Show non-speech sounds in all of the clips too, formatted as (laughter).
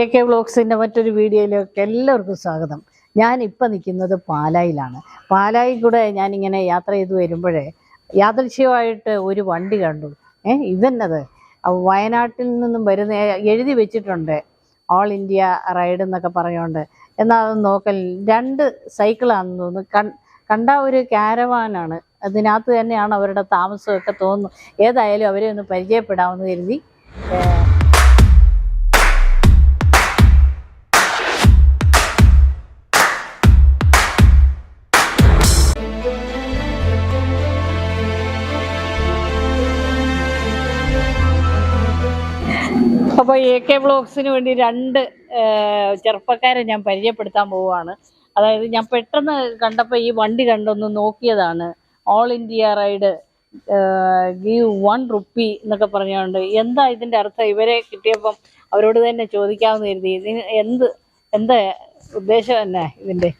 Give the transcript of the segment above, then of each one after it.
A K വ്ളോഗ്സിന്റെ മറ്റൊരു വീഡിയോയിലേക്ക് എല്ലാവർക്കും സ്വാഗതം. ഞാൻ ഇപ്പം നിൽക്കുന്നത് പാലായിലാണ്. പാലായിൽ കൂടെ ഞാനിങ്ങനെ യാത്ര ചെയ്ത് വരുമ്പോഴേ യാദൃശ്യമായിട്ട് ഒരു വണ്ടി കണ്ടു. ഏ ഇതെന്നത്? വയനാട്ടിൽ നിന്നും വരുന്ന എഴുതി വെച്ചിട്ടുണ്ട്. ഓൾ ഇന്ത്യ റൈഡ് എന്നൊക്കെ പറഞ്ഞുകൊണ്ട്. എന്നാൽ അത് നോക്കൽ രണ്ട് സൈക്കിളാണെന്ന് തോന്നുന്നു. കൺ കണ്ട ഒരു കാരവാനാണ്. അതിനകത്ത് തന്നെയാണ് അവരുടെ താമസമൊക്കെ തോന്നുന്നു. ഏതായാലും അവരെ ഒന്ന് പരിചയപ്പെടാമെന്ന് കരുതി. കെ ബ്ലോഗ്സിന് വേണ്ടി രണ്ട് ചെറുപ്പക്കാരെ ഞാൻ പരിചയപ്പെടുത്താൻ പോവുകയാണ്. അതായത് ഞാൻ പെട്ടെന്ന് കണ്ടപ്പോൾ ഈ വണ്ടി കണ്ടൊന്ന് നോക്കിയതാണ്. All India ride give one rupee എന്നൊക്കെ പറഞ്ഞുകൊണ്ട് എന്താ ഇതിന്റെ അർത്ഥം? ഇവരെ കിട്ടിയപ്പം അവരോട് തന്നെ ചോദിക്കാമെന്ന് കരുതി. എന്ത് എന്താ ഉദ്ദേശം തന്നെ ഇതിന്റെ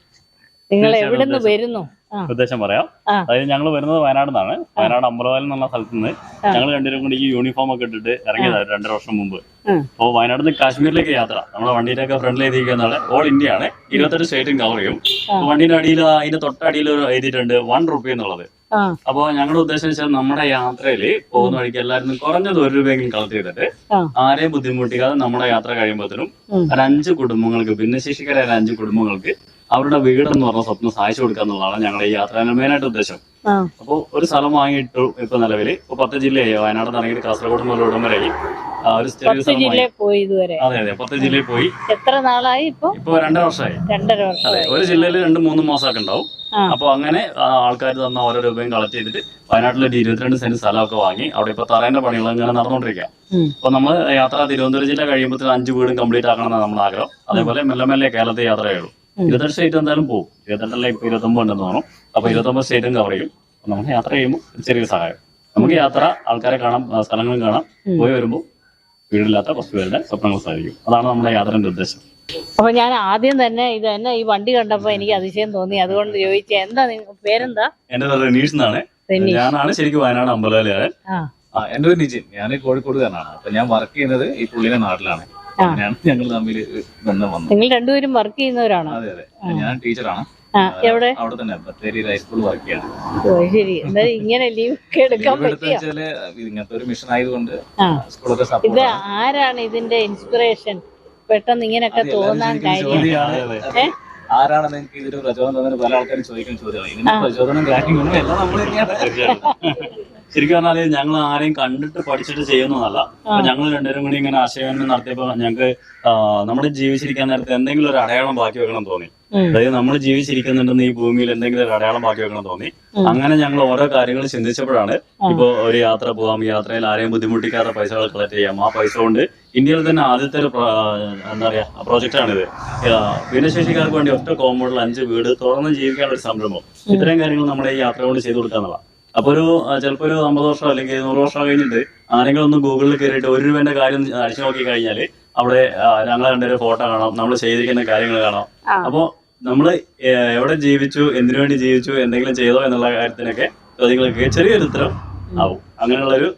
നിങ്ങൾ എവിടെ നിന്ന് വരുന്നു? ഉദ്ദേശം പറയാം. അതായത് ഞങ്ങൾ വരുന്നത് വയനാട് നിന്നാണ്. വയനാട് അമ്പലവാലം എന്നുള്ള സ്ഥലത്ത് നിന്ന് ഞങ്ങൾ രണ്ടുപേരും കൂടി ഈ യൂണിഫോം ഒക്കെ ഇട്ടിട്ട് ഇറങ്ങിയതാണ് രണ്ടര വർഷം മുമ്പ്. അപ്പോൾ വയനാട് നിന്ന് കാശ്മീരിലേക്ക് യാത്ര. നമ്മുടെ വണ്ടിയിലൊക്കെ ഫ്രണ്ടിൽ എഴുതിയിരിക്കുന്നതാണ്. ഓൾ ഇന്ത്യ ആണ്. ഇരുപത്തെട്ട് സ്റ്റേറ്റും കവർ ചെയ്യും. വണ്ടിന്റെ വണ്ടിയുടെ അടിയിൽ അതിന്റെ തൊട്ടടിയിൽ എഴുതിയിട്ടുണ്ട് വൺ റുപ്പി എന്നുള്ളത്. അപ്പോ ഞങ്ങളുടെ ഉദ്ദേശം വെച്ചാൽ നമ്മുടെ യാത്രയിൽ പോകുന്ന വഴിക്ക് എല്ലാവരും കുറഞ്ഞത് ഒരു രൂപയെങ്കിലും കളക്ട് ചെയ്തിട്ട്. ആരെയും ബുദ്ധിമുട്ടിക്കാതെ നമ്മുടെ യാത്ര കഴിയുമ്പോഴത്തേനും ഒരു അഞ്ച് കുടുംബങ്ങൾക്ക് ഭിന്നശേഷിക്കാരായ അഞ്ച് കുടുംബങ്ങൾക്ക് അവരുടെ വീടെന്ന് പറഞ്ഞ സ്വപ്നം സഹായിച്ചു കൊടുക്കുക എന്നുള്ളതാണ് ഞങ്ങളുടെ ഈ യാത്രയുടെ മെയിനായിട്ട് ഉദ്ദേശം. അപ്പോൾ ഒരു സ്ഥലം വാങ്ങിയിട്ടു ഇപ്പൊ നിലവിൽ ഇപ്പൊ പത്ത് ജില്ലയായി. വയനാട് തുടങ്ങി കാസർഗോഡ് മുതൽ പത്ത് ജില്ലയിൽ പോയി അതെ അതെ പത്ത് ജില്ലയിൽ പോയി. എത്ര നാളായി ഇപ്പൊ? ഇപ്പൊ രണ്ടര വർഷമായി. രണ്ടര അതെ ഒരു ജില്ലയിൽ രണ്ട് മൂന്ന് മാസമൊക്കെ ഉണ്ടാവും. അപ്പൊ അങ്ങനെ ആൾക്കാർ തന്ന ഓരോ രൂപയും കളക്ട് ചെയ്തിട്ട് വയനാട്ടിലെ ഒരു ഇരുപത്തിരണ്ട് സെന്റ് സ്ഥലമൊക്കെ വാങ്ങി അവിടെ ഇപ്പൊ തറേന്റെ പണികൾ ഇങ്ങനെ നടന്നുകൊണ്ടിരിക്കുക. അപ്പൊ നമ്മൾ യാത്ര തിരുവനന്തപുരം ജില്ല കഴിയുമ്പോൾ അഞ്ച് വീടും കംപ്ലീറ്റ് ആക്കണം എന്നാണ് നമ്മുടെ ആഗ്രഹം അതേപോലെ മെല്ലെ മെല്ലെ കേരളത്തിൽ യാത്രയുള്ളൂ. ഇരുപത്തെട്ട് സ്റ്റേറ്റ് എന്തായാലും പോകും. ഇരുപത്തെട്ടല്ല ഇപ്പൊ ഇരുപത്തൊമ്പത് ഉണ്ടെന്ന് തോന്നും അപ്പൊ ഇരുപത്തൊമ്പത് സ്റ്റേറ്റും കവർ ചെയ്യും. അപ്പൊ നമ്മൾ യാത്ര ചെയ്യുമ്പോൾ ചെറിയ സഹായം. നമുക്ക് യാത്ര ആൾക്കാരെ കാണാം സ്ഥലങ്ങളും കാണാം. പോയി വരുമ്പോൾ വീടില്ലാത്ത കുറച്ച് പേരുടെ സ്വപ്നങ്ങൾ സാധിക്കും. അതാണ് നമ്മുടെ യാത്രയുടെ ഉദ്ദേശം. അപ്പൊ ഞാൻ ആദ്യം തന്നെ ഇത് തന്നെ ഈ വണ്ടി കണ്ടപ്പോ എനിക്ക് അതിശയം തോന്നി. അതുകൊണ്ട് ചോദിച്ചേ എന്താ പേരെന്താ? എന്റെ പേര് റനീഷ് എന്നാണ്. ഞാനാണ് ശരിക്കും വയനാട് അമ്പലവലയാണ് എന്റെ പേര് നിജിൻ. ഞാൻ കോഴിക്കോട് തന്നെയാണ് അപ്പൊ ഞാൻ വർക്ക് ചെയ്യുന്നത് ഈ പുള്ളിയുടെ നാട്ടിലാണ്. ഞാൻ ഞങ്ങൾ തമ്മിൽ ബന്ധം വന്നു. നിങ്ങൾ രണ്ടുപേരും വർക്ക് ചെയ്യുന്നവരാണോ? അതെ അതെ. ഞാൻ ടീച്ചറാണ്. എവിടെ? അവിടെ തന്നെ ബത്തേരി ഹൈസ്കൂൾ വർക്ക് ചെയ്യാണ്. ഓ ശരി. എന്താ ഇങ്ങനെ ലീവ് എടുക്കാൻ ലീവ് എടുത്ത പറ്റിയോ? വെച്ചാൽ ഇങ്ങനത്തെ ഒരു മിഷൻ ആയതുകൊണ്ട് സ്കൂളൊക്കെ ഇത് ആരാണ് ഇതിന്റെ ഇൻസ്പിറേഷൻ പെട്ടെന്ന് ഇങ്ങനെയൊക്കെ തോന്നാൻ കാര്യം. ആരാണ് നിങ്ങൾക്ക് ഇതിന് പ്രചോദനം തന്നെ പല ആൾക്കാരും ചോദിക്കുന്ന ചോദ്യമാണ് ഇതിന് പ്രചോദനം കാര്യങ്ങളും എല്ലാം നമ്മൾ തന്നെയാണ്. ശരിക്കും പറഞ്ഞാൽ ഞങ്ങൾ ആരെയും കണ്ടിട്ട് പഠിച്ചിട്ട് ചെയ്യുന്നതല്ല. ഞങ്ങൾ രണ്ടുപേരും കൂടി ഇങ്ങനെ ആശയവിനിമയം നടത്തിയപ്പോ ഞങ്ങൾക്ക് നമ്മുടെ ജീവിച്ചിരിക്കാൻ നേരത്തെ എന്തെങ്കിലും ഒരു അടയാളം ബാക്കി വെക്കണം തോന്നി. അതായത് നമ്മൾ ജീവിച്ചിരിക്കുന്നുണ്ടെന്ന് ഈ ഭൂമിയിൽ എന്തെങ്കിലും ഒരു അടയാളം ബാക്കി വെക്കണം തോന്നി. അങ്ങനെ ഞങ്ങൾ ഓരോ കാര്യങ്ങൾ ചിന്തിച്ചപ്പോഴാണ് ഇപ്പൊ ഒരു യാത്ര പോകാം യാത്രയിൽ ആരെയും ബുദ്ധിമുട്ടിക്കാത്ത പൈസകൾ കളക്ട് ചെയ്യാം. ആ പൈസ കൊണ്ട് ഇന്ത്യയിൽ തന്നെ ആദ്യത്തെ ഒരു എന്താ പറയാ പ്രോജക്റ്റ് ആണിത് ആ, ഭിന്നശേഷിക്കാർക്ക് വേണ്ടി ഒറ്റ കോമ്പൗണ്ടിൽ അഞ്ച് വീട് തുറന്ന് ജീവിക്കാനുള്ള ഒരു സംരംഭം. ഇത്രയും കാര്യങ്ങൾ നമ്മുടെ ഈ യാത്ര കൊണ്ട് ചെയ്തു കൊടുക്കാന്നുള്ള അപ്പൊ ഒരു ചിലപ്പോ ഒരു അമ്പത് വർഷം അല്ലെങ്കിൽ നൂറ് വർഷം കഴിഞ്ഞിട്ട് ആരെങ്കിലും ഒന്ന് ഗൂഗിളിൽ കയറിയിട്ട് ഒരു രൂപന്റെ കാര്യം അടിച്ചു നോക്കി കഴിഞ്ഞാൽ അവിടെ ഞങ്ങളെ രണ്ടുപേരും ഫോട്ടോ കാണാം നമ്മൾ ചെയ്തിരിക്കുന്ന കാര്യങ്ങൾ കാണാം. അപ്പോൾ നമ്മൾ നമ്മൾ എവിടെ ജീവിച്ചു എന്തിനു വേണ്ടി ജീവിച്ചു എന്തെങ്കിലും ചെയ്തോ എന്നുള്ള കാര്യത്തിനൊക്കെ ചോദ്യങ്ങളൊക്കെ ചെറിയൊരു ഉത്തരം ആവും. അങ്ങനെയുള്ള ഒരു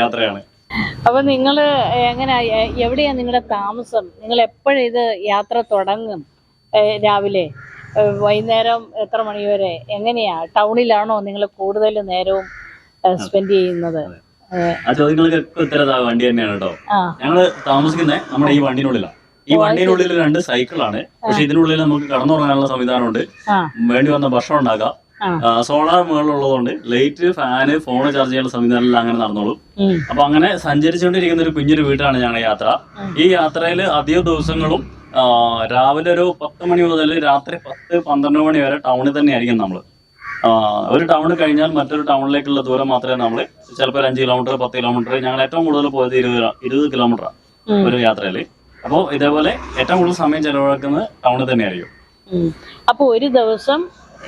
യാത്രയാണ്. അപ്പൊ നിങ്ങൾ എങ്ങനെയാ എവിടെയാ നിങ്ങളുടെ താമസം? നിങ്ങൾ എപ്പോഴും ഇത് യാത്ര തുടങ്ങും രാവിലെ? വൈകുന്നേരം എത്ര മണി വരെ എങ്ങനെയാ? ടൗണിലാണോ നിങ്ങൾ കൂടുതൽ നേരവും സ്പെൻഡ് ചെയ്യുന്നത്? ആ ചോദ്യങ്ങൾക്കൊക്കെ ഉത്തരം ആ വണ്ടി തന്നെയാണ് കേട്ടോ. ഞങ്ങൾ താമസിക്കുന്നത് നമ്മുടെ ഈ വണ്ടിനുള്ളിലാണ് ഈ വണ്ടിനുള്ളിൽ രണ്ട് സൈക്കിളാണ്. പക്ഷെ ഇതിനുള്ളിൽ നമുക്ക് കടന്നുറങ്ങാനുള്ള സംവിധാനമുണ്ട്. ഉണ്ട് വേണ്ടി വന്ന ഭക്ഷണം ഉണ്ടാക്കാം. സോളാർ മുകളിലുള്ളതുകൊണ്ട് ലൈറ്റ് ഫാന് ഫോൺ ചാർജ് ചെയ്യാനുള്ള സംവിധാനം അങ്ങനെ നടന്നോളൂ. അപ്പൊ അങ്ങനെ സഞ്ചരിച്ചുകൊണ്ടിരിക്കുന്ന ഒരു കുഞ്ഞൊരു വീട്ടാണ് ഞങ്ങളുടെ യാത്ര. ഈ യാത്രയിൽ അധിക ദിവസങ്ങളും രാവിലെ ഒരു പത്ത് മണി മുതൽ രാത്രി പത്ത് പന്ത്രണ്ട് മണി വരെ ടൗണിൽ തന്നെയായിരിക്കും നമ്മൾ ഒരു ടൗൺ കഴിഞ്ഞാൽ മറ്റൊരു ടൗണിലേക്കുള്ള ദൂരം മാത്രമേ നമ്മൾ ചിലപ്പോൾ ഒരു അഞ്ച് കിലോമീറ്റർ പത്ത് കിലോമീറ്റർ ഞങ്ങൾ ഏറ്റവും കൂടുതൽ പോയത് ഇരുപത് ഇരുപത് കിലോമീറ്റർ ഉം. ഒരു യാത്രയിൽ അപ്പോൾ ഇതേപോലെ ഏറ്റവും കൂടുതൽ സമയം ചെലവഴിക്കുന്നത് ടൗണിൽ തന്നെയായിരിക്കും. അപ്പോൾ അപ്പൊ ഒരു ദിവസം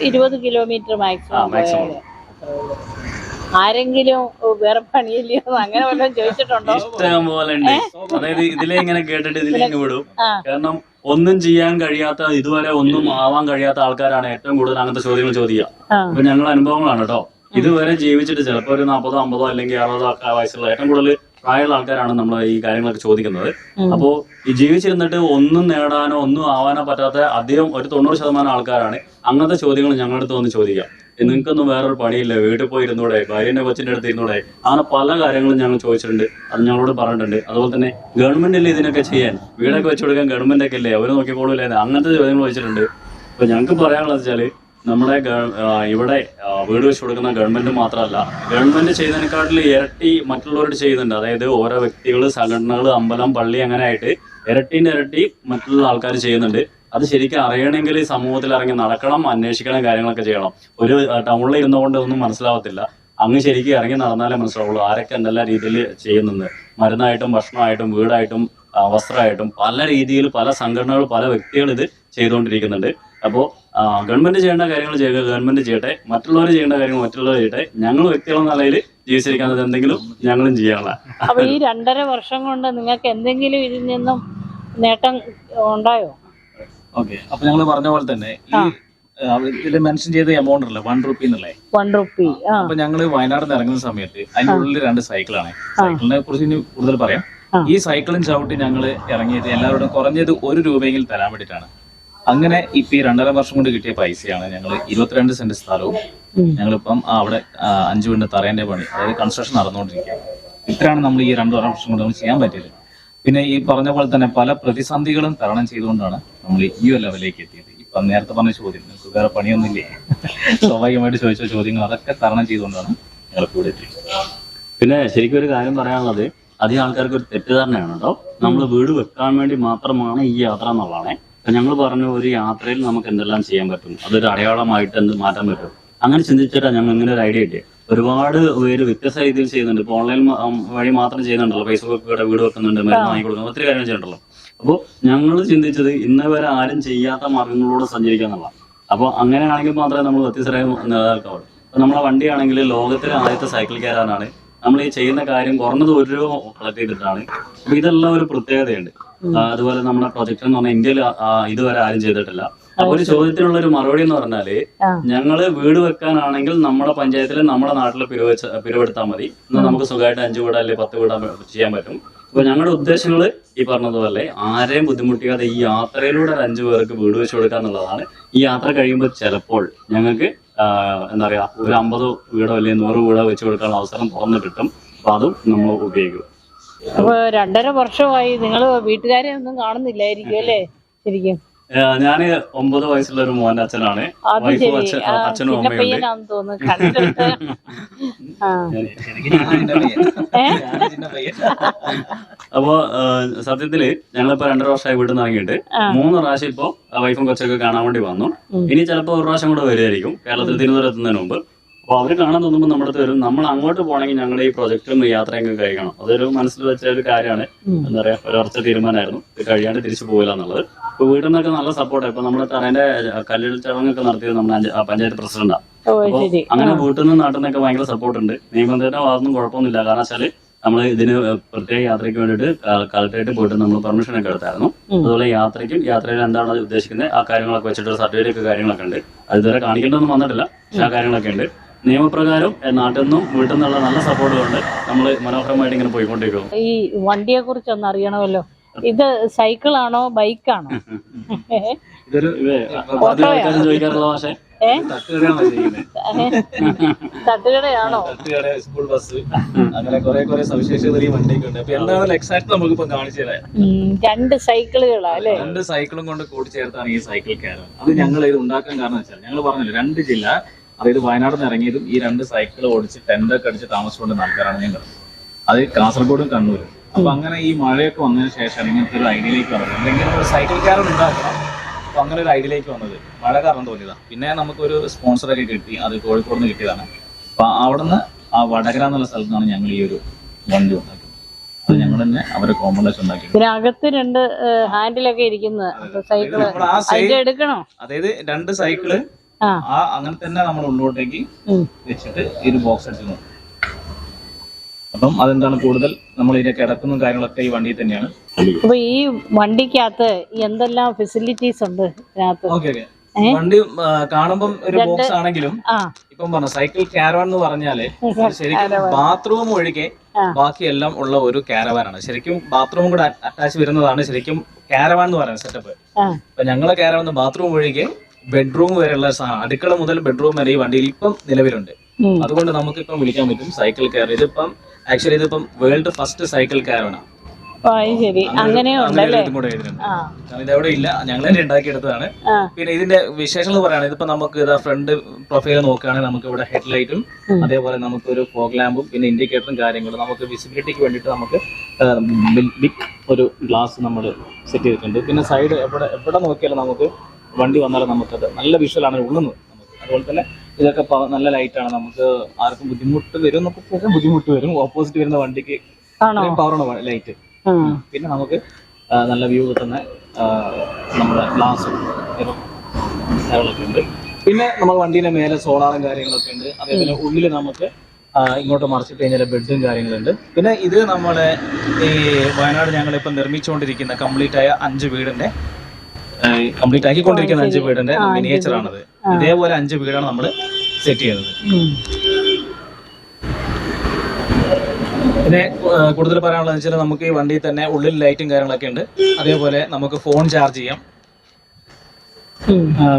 ഇരുപത് കിലോമീറ്റർ മാക്സിമം ആരെങ്കിലും വേറെ പണിയില്ലയോ അങ്ങനെ വല്ലതും ചോദിച്ചിട്ടുണ്ടോ? ഇഷ്ടം പോലെ ഉണ്ട്. അതായത് ഇതിലെ ഇങ്ങനെ കേട്ടിട്ട് ഇതിലെ ഇങ്ങ് വിടും. കാരണം ഒന്നും ചെയ്യാൻ കഴിയാത്ത ഇതുവരെ ഒന്നും ആവാൻ കഴിയാത്ത ആൾക്കാരാണ് ഏറ്റവും കൂടുതൽ അങ്ങനത്തെ ചോദ്യങ്ങൾ ചോദിക്കുക. അപ്പൊ ഞങ്ങളുടെ അനുഭവങ്ങളാണ് കേട്ടോ ഇതുവരെ ജീവിച്ചിട്ട് ചിലപ്പോൾ ഒരു നാൽപ്പതോ അമ്പതോ അല്ലെങ്കിൽ അറുപതോ വയസ്സുള്ള ഏറ്റവും കൂടുതൽ പ്രായമുള്ള ആൾക്കാരാണ് നമ്മൾ ഈ കാര്യങ്ങളൊക്കെ ചോദിക്കുന്നത്. അപ്പോ അപ്പോൾ ഈ ജീവിച്ചിരുന്നിട്ട് ഒന്നും നേടാനോ ഒന്നും ആവാനോ പറ്റാത്ത അധികം ഒരു തൊണ്ണൂറ് ശതമാനം ആൾക്കാരാണ് അങ്ങനത്തെ ചോദ്യങ്ങൾ ഞങ്ങളുടെ അടുത്ത് വന്ന് ചോദിക്കുക. നിങ്ങൾക്കൊന്നും വേറൊരു പണിയില്ല. വീട്ടിൽ പോയി ഇരുന്നൂടെ ഭാര്യന്റെ കൊച്ചിന്റെ അടുത്ത് ഇരുന്നൂടെ. അങ്ങനെ പല കാര്യങ്ങളും ഞങ്ങൾ ചോദിച്ചിട്ടുണ്ട്. അത് ഞങ്ങളോട് പറഞ്ഞിട്ടുണ്ട്. അതുപോലെ തന്നെ ഗവൺമെന്റിൽ ഇതിനൊക്കെ ചെയ്യാൻ? വീടൊക്കെ വെച്ച് കൊടുക്കാൻ ഗവൺമെന്റ് ഒക്കെ ഇല്ലേ? അവർ നോക്കിക്കോളൂല്ലേ അങ്ങനത്തെ ചോദ്യങ്ങൾ ചോദിച്ചിട്ടുണ്ട്. അപ്പൊ ഞങ്ങൾക്ക് പറയാനുള്ളത് വെച്ചാൽ നമ്മുടെ ഇവിടെ വീട് വെച്ച് കൊടുക്കുന്ന ഗവൺമെന്റ് മാത്രമല്ല ഗവൺമെന്റ് ചെയ്തതിനെക്കാട്ടിൽ ഇരട്ടി മറ്റുള്ളവരോട് ചെയ്യുന്നുണ്ട്. അതായത് ഓരോ വ്യക്തികൾ സംഘടനകൾ അമ്പലം പള്ളി അങ്ങനെ ആയിട്ട് ഇരട്ടീന്റെ ഇരട്ടി മറ്റുള്ള ആൾക്കാർ ചെയ്യുന്നുണ്ട്. അത് ശരിക്കും അറിയണമെങ്കിൽ സമൂഹത്തിൽ ഇറങ്ങി നടക്കണം അന്വേഷിക്കണം കാര്യങ്ങളൊക്കെ ചെയ്യണം. ഒരു ടൗണിൽ ഇരുന്നുകൊണ്ട് ഒന്നും മനസ്സിലാവത്തില്ല. അങ്ങ് ശരിക്കും ഇറങ്ങി നടന്നാലേ മനസ്സിലാവുള്ളൂ ആരൊക്കെ എന്തെല്ലാം രീതിയിൽ ചെയ്യുന്നുണ്ട്. മരുന്നായിട്ടും ഭക്ഷണമായിട്ടും വീടായിട്ടും വസ്ത്രമായിട്ടും പല രീതിയിൽ പല സംഘടനകൾ പല വ്യക്തികൾ ഇത് ചെയ്തുകൊണ്ടിരിക്കുന്നുണ്ട്. അപ്പോൾ ഗവൺമെന്റ് ചെയ്യേണ്ട കാര്യങ്ങൾ ചെയ്യുക ഗവൺമെന്റ് ചെയ്യട്ടെ. മറ്റുള്ളവർ ചെയ്യേണ്ട കാര്യങ്ങൾ മറ്റുള്ളവർ ചെയ്യട്ടെ. ഞങ്ങൾ വ്യക്തികളെന്ന നിലയിൽ ജീവിച്ചിരിക്കുന്നത് എന്തെങ്കിലും ഞങ്ങളും ചെയ്യാനുള്ള. അപ്പൊ ഈ രണ്ടര വർഷം കൊണ്ട് നിങ്ങൾക്ക് എന്തെങ്കിലും ഇതിൽ നിന്നും നേട്ടം ഉണ്ടായോ? ഓക്കെ. അപ്പൊ ഞങ്ങൾ പറഞ്ഞ പോലെ തന്നെ ഈ. ഇതിൽ മെൻഷൻ ചെയ്ത എമൗണ്ട് അല്ലേ? വൺ റുപ്പി എന്നല്ലേ? വൺ റുപ്പി അപ്പൊ ഞങ്ങൾ വയനാട് നിന്ന് ഇറങ്ങുന്ന സമയത്ത് അതിന്റെ ഉള്ളിൽ രണ്ട് സൈക്കിളാണ് സൈക്കിളിനെ കുറിച്ച് ഇനി കൂടുതൽ പറയാം. ഈ സൈക്കിളും ചവിട്ടി ഞങ്ങൾ ഇറങ്ങിയത് എല്ലാവരോടും കുറഞ്ഞത് ഒരു രൂപയെങ്കിലും തരാൻ വേണ്ടിയിട്ടാണ്. അങ്ങനെ ഇപ്പൊ ഈ രണ്ടര വർഷം കൊണ്ട് കിട്ടിയ പൈസയാണ് ഞങ്ങൾ ഇരുപത്തിരണ്ട് സെന്റ് സ്ഥലവും. ഞങ്ങളിപ്പം അവിടെ അഞ്ചു വീടിന്റെ തറേന്റെ പണി അതായത് കൺസ്ട്രക്ഷൻ നടന്നുകൊണ്ടിരിക്കുകയാണ്. ഇത്രയാണ് നമ്മൾ ഈ രണ്ടര വർഷം കൊണ്ട് ചെയ്യാൻ പറ്റിയത്. പിന്നെ ഈ പറഞ്ഞ പോലെ തന്നെ പല പ്രതിസന്ധികളും തരണം ചെയ്തുകൊണ്ടാണ് നമ്മൾ ഈ ഒരു ലെവലിലേക്ക് എത്തിയത്. ഇപ്പൊ നേരത്തെ പറഞ്ഞ ചോദ്യം നിങ്ങൾക്ക് വേറെ പണിയൊന്നുമില്ലേ? (laughs) സ്വാഭാവികമായിട്ട് ചോദിച്ച ചോദ്യങ്ങൾ അതൊക്കെ തരണം ചെയ്തുകൊണ്ടാണ് ഞങ്ങൾക്ക് ഇവിടെ എത്തിയത്. പിന്നെ ശരിക്കും ഒരു കാര്യം പറയാനുള്ളത് അധികം ആൾക്കാർക്ക് ഒരു തെറ്റിദ്ധാരണയാണ് കേട്ടോ. നമ്മൾ വീട് വെക്കാൻ വേണ്ടി മാത്രമാണ് ഈ യാത്ര എന്നുള്ളതാണ്. അപ്പൊ ഞങ്ങൾ പറഞ്ഞു ഒരു യാത്രയിൽ നമുക്ക് എന്തെല്ലാം ചെയ്യാൻ പറ്റും? അതൊരു അടയാളമായിട്ട് എന്ത് മാറ്റാൻ പറ്റും? അങ്ങനെ ചിന്തിച്ചിട്ടാണ് ഞങ്ങൾ ഇങ്ങനെ ഒരു ഐഡിയ കിട്ടിയത്. ഒരുപാട് പേര് വ്യത്യസ്ത രീതിയിൽ ചെയ്യുന്നുണ്ട്. ഇപ്പൊ ഓൺലൈൻ വഴി മാത്രം ചെയ്യുന്നുണ്ടല്ലോ. ഫേസ്ബുക്കിലൂടെ വീട് വെക്കുന്നുണ്ട് മരുന്ന് വാങ്ങി കൊടുക്കുന്നു. ഒത്തിരി കാര്യങ്ങൾ ചെയ്യുന്നുണ്ടല്ലോ. അപ്പോൾ ഞങ്ങൾ ചിന്തിച്ചത് ഇന്ന് വരെ ആരും ചെയ്യാത്ത മാർഗങ്ങളിലൂടെ സഞ്ചരിക്കുക എന്നുള്ളതാണ്. അപ്പോൾ അങ്ങനെയാണെങ്കിൽ മാത്രമേ നമ്മൾ വ്യത്യസ്തരായി നിലനിൽക്കാവുള്ളൂ അപ്പോൾ നമ്മളെ വണ്ടിയാണെങ്കിൽ ലോകത്തിലെ ആദ്യത്തെ സൈക്കിൾ കയറാനാണ് നമ്മൾ ഈ ചെയ്യുന്ന കാര്യം കുറഞ്ഞത് ഒരു രൂപ കളക്ട് ചെയ്തിട്ടാണ്. അപ്പൊ ഇതെല്ലാം ഒരു പ്രത്യേകതയുണ്ട്. അതുപോലെ നമ്മുടെ പ്രൊജക്ട് എന്ന് പറഞ്ഞാൽ ഇന്ത്യയിൽ ഇതുവരെ ആരും ചെയ്തിട്ടില്ല. അപ്പൊ ഒരു ചോദ്യത്തിനുള്ള ഒരു മറുപടി എന്ന് പറഞ്ഞാൽ. ഞങ്ങൾ വീട് വെക്കാനാണെങ്കിൽ നമ്മുടെ പഞ്ചായത്തിൽ നമ്മുടെ നാട്ടിൽ പിരിവെച്ച പിരിവെടുത്താൽ മതി. എന്നാൽ നമുക്ക് സുഖമായിട്ട് അഞ്ചു വീട് അല്ലെങ്കിൽ പത്ത് വീട് ചെയ്യാൻ പറ്റും. അപ്പൊ ഞങ്ങളുടെ ഉദ്ദേശങ്ങൾ ഈ പറഞ്ഞതുപോലെ ആരെയും ബുദ്ധിമുട്ടിക്കാതെ ഈ യാത്രയിലൂടെ ഒരു അഞ്ചു പേർക്ക് വീട് വെച്ച് കൊടുക്കുക എന്നുള്ളതാണ്. ഈ യാത്ര കഴിയുമ്പോൾ ചിലപ്പോൾ ഞങ്ങൾക്ക് എന്താ പറയാ ഒരു അമ്പത് വീടോ അല്ലെങ്കിൽ നൂറ് വീടോ വെച്ച് കൊടുക്കാനുള്ള അവസരം തുറന്നു കിട്ടും. അപ്പൊ അതും നമ്മൾ ഉപയോഗിക്കും. അപ്പൊ രണ്ടര വർഷമായി നിങ്ങൾ വീട്ടുകാരെ ഒന്നും കാണുന്നില്ലായിരിക്കും അല്ലേ? ശരിക്കും. ഞാൻ ഒമ്പത് വയസ്സുള്ള ഒരു മോന്റെ അച്ഛനാണ്. വൈഫും അച്ഛനും അമ്മയുണ്ട്. അപ്പോ സത്യത്തിൽ ഞങ്ങളിപ്പോ രണ്ടര വർഷമായി വീട്ടിൽ നിന്ന് ഇറങ്ങിയിട്ട് മൂന്ന് പ്രാവശ്യം ഇപ്പോ വൈഫും കൊച്ചൊക്കെ കാണാൻ വേണ്ടി വന്നു. ഇനി ചിലപ്പോ ഒരു പ്രാവശ്യം കൂടെ വരുമായിരിക്കും കേരളത്തിൽ തിരുവനന്തപുരത്തുന്നതിന് മുമ്പ്. അപ്പൊ അവർ കാണാൻ തോന്നുമ്പോൾ നമ്മുടെ അടുത്ത് വരും നമ്മൾ അങ്ങോട്ട് പോകണമെങ്കിൽ ഞങ്ങളുടെ ഈ പ്രൊജക്റ്റും യാത്രയൊക്കെ കഴിക്കണം. അതൊരു മനസ്സിൽ വെച്ച ഒരു കാര്യമാണ്. എന്താ പറയാ ഒരു ഉറച്ച തീരുമാനമായിരുന്നു. ഇത് കഴിയാണ്ട് തിരിച്ചു പോകില്ല എന്നുള്ളത്. ഇപ്പൊ വീട്ടിൽ നിന്നൊക്കെ നല്ല സപ്പോർട്ടാണ് ഇപ്പൊ നമ്മുടെ തറേന്റെ കല്ലിൽ ചടങ്ങൊക്കെ നടത്തിയത് നമ്മുടെ പഞ്ചായത്ത് പ്രസിഡന്റാണ് അങ്ങനെ വീട്ടിൽ നിന്ന് നാട്ടിൽ നിന്നൊക്കെ ഭയങ്കര സപ്പോർട്ട് ഉണ്ട്. നിയമത്തിന്റെ ഭാഗത്തൊന്നും കുഴപ്പമൊന്നുമില്ല. കാരണം വെച്ചാൽ നമ്മൾ ഇതിന് പ്രത്യേക യാത്രയ്ക്ക് വേണ്ടിയിട്ട് കളക്ടറേറ്റ് പോയിട്ട് നമ്മൾ പെർമിഷൻ ഒക്കെ എടുത്തായിരുന്നു. അതുപോലെ യാത്രയ്ക്കും യാത്രയിൽ എന്താണ് ഉദ്ദേശിക്കുന്നത് ആ കാര്യങ്ങളൊക്കെ വെച്ചിട്ട് സർട്ടിഫിക്കറ്റ് കാര്യങ്ങളൊക്കെ ഉണ്ട്. അത് ഇതുവരെ കാണിക്കേണ്ടതൊന്നും വന്നിട്ടില്ല. പക്ഷെ ആ കാര്യങ്ങളൊക്കെ ഉണ്ട്. നിയമപ്രകാരം നാട്ടിൽ നിന്നും വീട്ടിൽ നിന്നുള്ള നല്ല സപ്പോർട്ട് കൊണ്ട് നമ്മൾ മനോഹരമായിട്ട് ഇങ്ങനെ പോയിക്കൊണ്ടിരിക്കും ഈ വണ്ടിയെ കുറിച്ച് ഒന്ന് അറിയണമല്ലോ. ഇത് സൈക്കിളാണോ ബൈക്കാണോ ഇതൊരു ചോദിക്കാറുള്ള തട്ടുകടയാണ് തട്ടുകട സ്കൂൾ ബസ് അങ്ങനെ കുറെ കുറെ സവിശേഷതകൾ ഈ ഉണ്ട്. അപ്പൊ എന്താണ് എക്സാക്ട് നമുക്ക് ഇപ്പൊ കാണിച്ചു തരാം രണ്ട് സൈക്കിളുകളാ അല്ലേ? രണ്ട് സൈക്കിളും കൊണ്ട് കൂട്ടിച്ചേർത്താണ് ഈ സൈക്കിൾ കയറുന്നത് അത് ഞങ്ങൾ ഇത് ഉണ്ടാക്കാൻ കാരണം വെച്ചാൽ ഞങ്ങൾ പറഞ്ഞില്ല രണ്ട് ജില്ല അതായത് വയനാട് നിന്ന് ഇറങ്ങിയതും ഈ രണ്ട് സൈക്കിൾ ഓടിച്ച് ടെന്റൊക്കെ അടിച്ച് താമസിച്ചുകൊണ്ട് ആൾക്കാരാണ് ഞങ്ങൾ അത് കാസർഗോഡും കണ്ണൂരും. അപ്പൊ അങ്ങനെ ഈ മഴയൊക്കെ വന്നതിന് ശേഷം ഇങ്ങനത്തെ ഒരു ഐഡിയയിലേക്ക് വന്നത്. എന്തെങ്കിലും ഒരു സൈക്കിൾ കാരൻ ഉണ്ടാക്കണം. അപ്പൊ അങ്ങനെ ഒരു ഐഡിയയിലേക്ക് വന്നത്. മഴ കാരണം തോന്നിയതാണ് പിന്നെ നമുക്കൊരു സ്പോൺസറൊക്കെ കിട്ടി. അത് കോഴിക്കോട് നിന്ന് കിട്ടിയതാണ്. അപ്പൊ അവിടുന്ന് ആ വടകര എന്നുള്ള സ്ഥലത്താണ് ഞങ്ങൾ ഈ ഒരു വണ്ടി ഉണ്ടാക്കിയത്. അത് ഞങ്ങൾ തന്നെ അവരെ കോമ്പൗണ്ട് ഉണ്ടാക്കി ഇതിനകത്ത് രണ്ട് ഹാൻഡിലൊക്കെ ഇരിക്കുന്നത് സൈക്കിൾ അതായത് രണ്ട് സൈക്കിൾ ആ. അങ്ങനെ തന്നെ നമ്മൾ ഉള്ളോട്ടേക്ക് വെച്ചിട്ട് ഈ ഒരു ബോക്സ് അടിച്ചു അപ്പം അതെന്താണ് കൂടുതൽ? നമ്മൾ ഇതിനെ കിടക്കുന്ന കാര്യങ്ങളൊക്കെ ഈ വണ്ടിയിൽ തന്നെയാണ്. അപ്പൊ ഈ വണ്ടിക്കകത്ത് എന്തെല്ലാം ഫെസിലിറ്റീസ് ഉണ്ട് ഇതിനകത്ത്? ഓക്കേ ഓക്കെ വണ്ടി കാണുമ്പം ഒരു ബോക്സ് ആണെങ്കിലും ഇപ്പൊ പറഞ്ഞ സൈക്കിൾ കാരവാൻ എന്ന് പറഞ്ഞാൽ (laughs) ശരിക്കും ബാത്റൂം ഒഴികെ. ബാക്കിയെല്ലാം ഉള്ള ഒരു കാരവാനാണ് ശരിക്കും ബാത്റൂം കൂടെ അറ്റാച്ച് വരുന്നതാണ് ശരിക്കും കാരവാൻ എന്ന് പറയുന്നത് സെറ്റപ്പ് അപ്പൊ ഞങ്ങളെ കാരവാൻ ബാത്റൂം ഒഴികെ ബെഡ്റൂം വരെയുള്ള അടുക്കള മുതൽ ബെഡ്റൂം വരെ ഈ വണ്ടിയിൽ ഇപ്പം നിലവിലുണ്ട്. അതുകൊണ്ട് നമുക്ക് ഇപ്പം വിളിക്കാൻ പറ്റും സൈക്കിൾ കെയർ ഇതിപ്പം ആക്ച്വലി ഇതിപ്പം വേൾഡ് ഫസ്റ്റ് സൈക്കിൾ കെയർ ആണ്. ശരി. ഇതെവിടെ ഇല്ല. ഞങ്ങൾ തന്നെ ഉണ്ടാക്കിയെടുത്തതാണ്. പിന്നെ ഇതിന്റെ വിശേഷങ്ങൾ പറയുകയാണ് ഇതിപ്പോ നമുക്ക് ഇതാ ഫ്രണ്ട് പ്രൊഫൈൽ നോക്കുകയാണെങ്കിൽ നമുക്ക് ഇവിടെ ഹെഡ് ലൈറ്റും അതേപോലെ നമുക്ക് ഒരു ഫോഗ് ലാമ്പും പിന്നെ ഇൻഡിക്കേറ്ററും കാര്യങ്ങളും നമുക്ക് വിസിബിലിറ്റിക്ക് വേണ്ടിട്ട് നമുക്ക് ബിഗ് ഒരു ഗ്ലാസ് നമ്മൾ സെറ്റ് ചെയ്തിട്ടുണ്ട്. പിന്നെ സൈഡ് എവിടെ എവിടെ നോക്കിയാലും നമുക്ക് വണ്ടി വന്നാലും നമുക്കത് നല്ല വിഷ്വലാണ് ഉള്ളുന്നത് നമുക്ക് അതുപോലെ തന്നെ ഇതൊക്കെ നല്ല ലൈറ്റാണ് നമുക്ക് ആർക്കും ബുദ്ധിമുട്ട് വരും നമുക്ക് ബുദ്ധിമുട്ട് വരും. ഓപ്പോസിറ്റ് വരുന്ന വണ്ടിക്ക് ആണോ? പവറാണ് ലൈറ്റ് പിന്നെ നമുക്ക് നല്ല വ്യൂ കിട്ടുന്ന നമ്മുടെ ഗ്ലാസ് കാര്യങ്ങളൊക്കെ ഉണ്ട്. പിന്നെ നമ്മൾ വണ്ടീന്റെ മേലെ സോളാറും കാര്യങ്ങളൊക്കെ ഉണ്ട്. അതേപോലെ ഉള്ളിൽ നമുക്ക് ഇങ്ങോട്ട് മറിച്ചിട്ട് കഴിഞ്ഞാൽ ബെഡും കാര്യങ്ങളുണ്ട്. പിന്നെ ഇത് നമ്മളെ ഈ വയനാട് ഞങ്ങളിപ്പോൾ നിർമ്മിച്ചുകൊണ്ടിരിക്കുന്ന കംപ്ലീറ്റ് ആയ അഞ്ച് വീടിന്റെ കംപ്ലീറ്റ് ആക്കിക്കൊണ്ടിരിക്കുന്ന അഞ്ച് വീടിന്റെ മിനിയേച്ചർ ആണത് ഇതേപോലെ അഞ്ച് വീടാണ് നമ്മൾ സെറ്റ് ചെയ്യുന്നത്. പിന്നെ കൂടുതൽ പറയാനുള്ളത് വെച്ചാൽ നമുക്ക് ഈ വണ്ടിയിൽ തന്നെ ഉള്ളിൽ ലൈറ്റും കാര്യങ്ങളൊക്കെ ഉണ്ട്. അതേപോലെ നമുക്ക് ഫോൺ ചാർജ് ചെയ്യാം.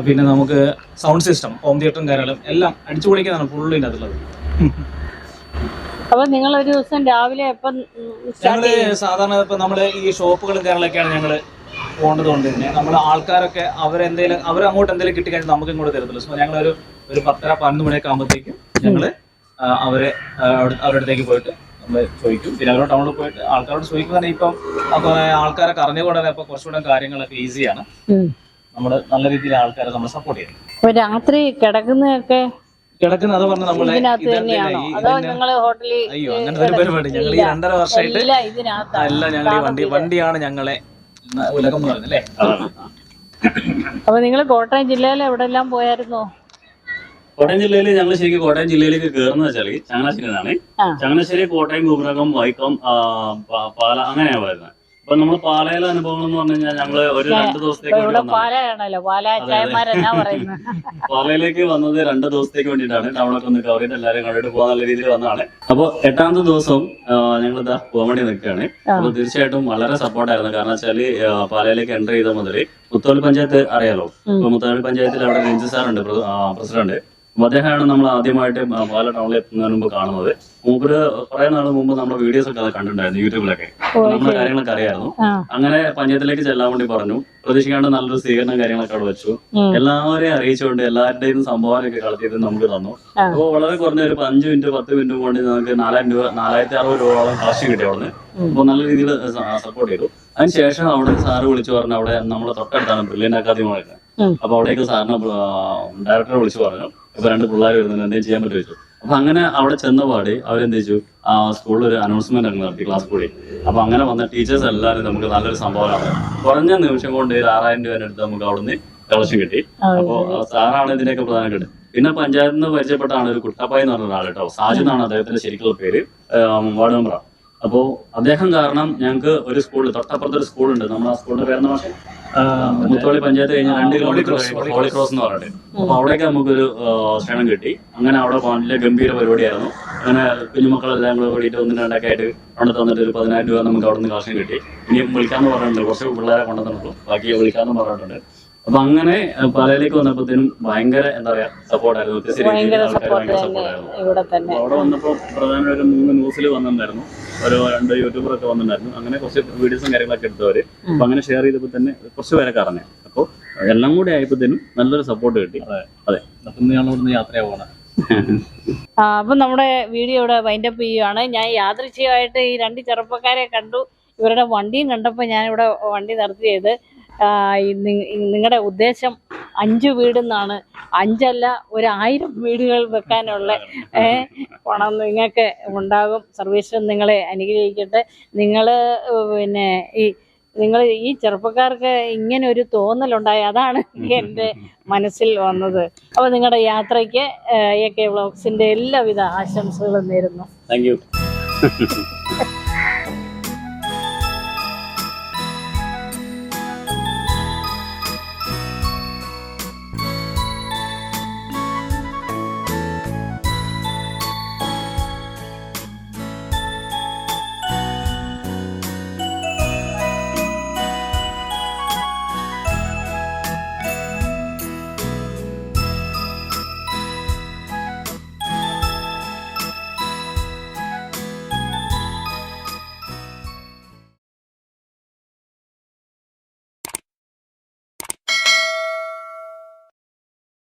പിന്നെ നമുക്ക് സൗണ്ട് സിസ്റ്റം ഹോം തിയേറ്ററും കാര്യങ്ങളും എല്ലാം അടിച്ചു പൊളിക്കുന്നതാണ് ഫുള്ള് ഇതിനകത്തുള്ളത്. അപ്പൊ നിങ്ങൾ ഒരു ദിവസം രാവിലെ ഞങ്ങൾ സാധാരണ ഇപ്പൊ നമ്മൾ ഈ ഷോപ്പുകളും കാര്യങ്ങളൊക്കെയാണ് ഞങ്ങൾ പോകേണ്ടത് കൊണ്ട് തന്നെ നമ്മൾ ആൾക്കാരൊക്കെ അവരെന്തെങ്കിലും അവർ അങ്ങോട്ട് എന്തെങ്കിലും കിട്ടിക്കഴിഞ്ഞാൽ നമുക്ക് ഇങ്ങോട്ട് തരത്തില്ല. സോ ഞങ്ങൾ ഒരു ഒരു പത്തര പതിനൊന്ന് മണിയൊക്കെ ആകുമ്പോഴത്തേക്കും ഞങ്ങൾ അവരെ അവരുടെ അടുത്തേക്ക് പോയിട്ട് നമ്മൾ ചോദിക്കും. പിന്നെ അവരോട് ടൗണിൽ പോയിട്ട് ആൾക്കാരോട് ചോദിക്കുന്ന ഇപ്പം അപ്പൊ ആൾക്കാരൊക്കെ അറിഞ്ഞുകൊണ്ട് തന്നെ ഇപ്പൊ കുറച്ചുകൂടെ കാര്യങ്ങളൊക്കെ ഈസിയാണ്. നമ്മൾ നല്ല രീതിയിൽ ആൾക്കാരെ നമ്മൾ സപ്പോർട്ട് ചെയ്യുന്നു രാത്രി കിടക്കുന്നതൊക്കെ കിടക്കുന്ന അത് പറഞ്ഞ നമ്മളെ അയ്യോ അങ്ങനത്തെ ഒരു പരിപാടി. ഞങ്ങൾ ഈ രണ്ടര വർഷമായിട്ട് അല്ല ഞങ്ങൾ ഈ വണ്ടി വണ്ടിയാണ് ഞങ്ങളെ ഉലകം എന്ന് പറയുന്നത് അല്ലേ അപ്പൊ നിങ്ങൾ കോട്ടയം ജില്ലയിൽ എവിടെല്ലാം പോയായിരുന്നോ? കോട്ടയം ജില്ലയിൽ ഞങ്ങൾ ശരിക്കും കോട്ടയം ജില്ലയിലേക്ക് കയറുന്നത് വെച്ചാൽ ചങ്ങനാശ്ശേരി നിന്നാണ്. ചങ്ങനാശ്ശേരി കോട്ടയം കുമരകം വൈക്കം പാല അങ്ങനെയാണ് വരുന്നത് അപ്പൊ നമ്മൾ പാലയിലെ അനുഭവങ്ങൾ എന്ന് പറഞ്ഞു കഴിഞ്ഞാൽ ഞങ്ങൾ ഒരു രണ്ട് ദിവസത്തേക്ക് ഇപ്പൊ വേണ്ടി പാലയാണല്ലോ പറയുന്നത് (laughs) പാലയിലേക്ക് വന്നത് രണ്ട് ദിവസത്തേക്ക് വേണ്ടിയിട്ടാണ്. ടൗണൊക്കെ ഒന്ന് കവർ ചെയ്ത് എല്ലാവരും കണ്ടിട്ട് പോകാൻ നല്ല രീതിയിൽ വന്നതാണ്. അപ്പൊ എട്ടാമത്തെ ദിവസം ഞങ്ങൾ ഇതാ പോകാൻ നിൽക്കുകയാണ്. അപ്പൊ തീർച്ചയായിട്ടും വളരെ സപ്പോർട്ടായിരുന്നു. കാരണം വെച്ചാൽ പാലയിലേക്ക് എൻട്രി ചെയ്ത മുതൽ മുത്തോലി പഞ്ചായത്ത് അറിയാലോ? ഇപ്പൊ മുത്തോലി പഞ്ചായത്തിൽ അവിടെ രഞ്ജു സാറുണ്ട് പ്രസിഡന്റ്. അപ്പൊ അദ്ദേഹമാണ് നമ്മൾ ആദ്യമായിട്ട് പാല ടൗണിൽ എത്തുന്നതിന് മുമ്പ് കാണുന്നത്. മൂപ്പര് കുറെ നാൾ മുമ്പ് നമ്മുടെ വീഡിയോസ് ഒക്കെ അത് കണ്ടിട്ടുണ്ടായിരുന്നു യൂട്യൂബിലൊക്കെ നമ്മുടെ കാര്യങ്ങളൊക്കെ അറിയായിരുന്നു. അങ്ങനെ പഞ്ചായത്തിലേക്ക് ചെല്ലാൻ വേണ്ടി പറഞ്ഞു. പ്രതീക്ഷിക്കാണ്ട് നല്ലൊരു സ്വീകരണം കാര്യങ്ങളൊക്കെ അവിടെ വെച്ചു. എല്ലാവരെയും അറിയിച്ചുകൊണ്ട് എല്ലാവരുടെയും സംഭാവനയൊക്കെ ഒക്കെ ചെയ്ത് നമുക്ക് തന്നു. അപ്പോൾ വളരെ കുറഞ്ഞ ഒരു അഞ്ച് മിനിറ്റ് പത്ത് മിനിറ്റ് കൊണ്ട് നമുക്ക് നാലായിരം രൂപ നാലായിരത്തി അറുപത് രൂപയോളം കാശ് കിട്ടി അവിടെ അപ്പോൾ നല്ല രീതിയിൽ സപ്പോർട്ട് ചെയ്തു. അതിനുശേഷം അവിടെ സാറ് വിളിച്ചു പറഞ്ഞു അവിടെ നമ്മുടെ തൊട്ടടുത്താണ് ബ്രില്യൻ അക്കാദമി. അപ്പൊ അവിടേക്ക് സാറിന് ഡയറക്ടറെ വിളിച്ചു പറഞ്ഞു. ഇപ്പൊ രണ്ട് പിള്ളേർ വരുന്നുണ്ട് എന്തെങ്കിലും ചെയ്യാൻ പറ്റുമോ ചോദിച്ചു. അപ്പൊ അങ്ങനെ അവിടെ ചെന്ന പാടി അവരെന്ത് ചെയ്തു? ആ സ്കൂളിൽ ഒരു അനൗൺസ്മെന്റ് അങ്ങ് നടത്തി ക്ലാസ് കൂടി. അപ്പൊ അങ്ങനെ വന്ന ടീച്ചേഴ്സ് എല്ലാവരും നമുക്ക് നല്ലൊരു സംഭവമാണ്. കുറഞ്ഞ നിമിഷം കൊണ്ട് ഒരു ആറായിരം രൂപ എടുത്ത് നമുക്ക് അവിടുന്ന് കളക്ഷൻ കിട്ടി. അപ്പോ സാറാണ് ഇതിനൊക്കെ പ്രധാനപ്പെട്ടത്. പിന്നെ പഞ്ചായത്തിൽ നിന്ന് പരിചയപ്പെട്ടാണ് ഒരു കുട്ടപ്പായി എന്ന് പറഞ്ഞ ഒരാൾ കേട്ടോ. സാജു എന്നാണ് അദ്ദേഹത്തിന്റെ ശരിക്കുള്ള പേര്. വാർഡ് മെമ്പറാണ്. അപ്പോ അദ്ദേഹം കാരണം ഞങ്ങൾക്ക് ഒരു സ്കൂൾ തൊട്ടപ്പുറത്ത് ഒരു സ്കൂളുണ്ട് നമ്മൾ ആ സ്കൂളിന്റെ പേരെന്ന് പക്ഷേ മുത്തോളി പഞ്ചായത്ത് കഴിഞ്ഞ രണ്ട് കിലോമീറ്റർ ഹോളി ക്രോസ് എന്ന് പറഞ്ഞിട്ട്. അപ്പൊ അവിടേക്ക് നമുക്കൊരു ക്ഷണം കിട്ടി. അങ്ങനെ അവിടെ വലിയ ഗംഭീര പരിപാടിയായിരുന്നു. അങ്ങനെ കുഞ്ഞുമക്കളെല്ലാം കൂടെ കൂടിയിട്ട് ഒന്നും രണ്ടൊക്കെ ആയിട്ട് അവിടെ തന്നിട്ട് ഒരു പതിനായിരം രൂപ നമുക്ക് അവിടെ നിന്ന് കാശം കിട്ടി. ഇനി വിളിക്കാന്ന് പറഞ്ഞിട്ടുണ്ട്. കുറച്ച് പിള്ളേരെ കൊണ്ടുവന്നിട്ടുള്ളൂ. ബാക്കി വിളിക്കാന്ന് പറഞ്ഞിട്ടുണ്ട്. അപ്പൊ അങ്ങനെ പാലയിലേക്ക് വന്നപ്പോഴത്തേനും ഭയങ്കര എന്താ പറയാ സപ്പോർട്ടായിരുന്നു വ്യത്യസ്ത രീതിയിൽ ആൾക്കാർ സപ്പോർട്ട് ഭയങ്കര തന്നെ സപ്പോർട്ടായിരുന്നു ഇവിടെ തന്നെ. അപ്പൊ അവിടെ വന്നപ്പോൾ പ്രധാന ഒരു മൂന്ന് ന്യൂസിൽ വന്നിട്ടുണ്ടായിരുന്നു. ഒരു രണ്ട് യൂട്യൂബർ ഒക്കെ വന്നിട്ടുണ്ടായിരുന്നു. അങ്ങനെ കുറച്ച് വീഡിയോസും കാര്യങ്ങളൊക്കെ എടുത്തവര്. അപ്പൊ അങ്ങനെ ഷെയർ ചെയ്തപ്പോൾ തന്നെ കുറച്ച് പേരൊക്കെ അറിഞ്ഞു. അപ്പോൾ എല്ലാം കൂടി ആയപ്പോഴത്തേനും നല്ലൊരു സപ്പോർട്ട് കിട്ടി. അതെ. അപ്പൊ ഇന്ന് ഞങ്ങൾ ഇവിടുന്ന് യാത്രയാവുകയാണ് (laughs) അപ്പം നമ്മുടെ വീഡിയോ ഇവിടെ വൈൻഡപ്പ് ചെയ്യുകയാണ് ഞാൻ യാദൃച്ഛികമായിട്ട് ഈ രണ്ട് ചെറുപ്പക്കാരെ കണ്ടു. ഇവരുടെ വണ്ടിയും കണ്ടപ്പോൾ ഇവിടെ വണ്ടി നിർത്തിയത്. നിങ്ങളുടെ ഉദ്ദേശം അഞ്ച് വീടെന്നാണ്. അഞ്ചല്ല ഒരു ആയിരം വീടുകൾ വെക്കാനുള്ള പണം നിങ്ങൾക്ക് ഉണ്ടാകും. സർവീസ് നിങ്ങളെ അനുഗ്രഹിക്കട്ടെ. നിങ്ങൾ പിന്നെ ഈ നിങ്ങൾ ഈ ചെറുപ്പക്കാർക്ക് ഇങ്ങനെ ഒരു തോന്നലുണ്ടായി. അതാണ് എന്റെ മനസ്സിൽ വന്നത്. അപ്പോൾ നിങ്ങളുടെ യാത്രയ്ക്ക് എ കെ വ്ളോഗ്സിന്റെ എല്ലാവിധ ആശംസകളും നേരുന്നു. Thank you.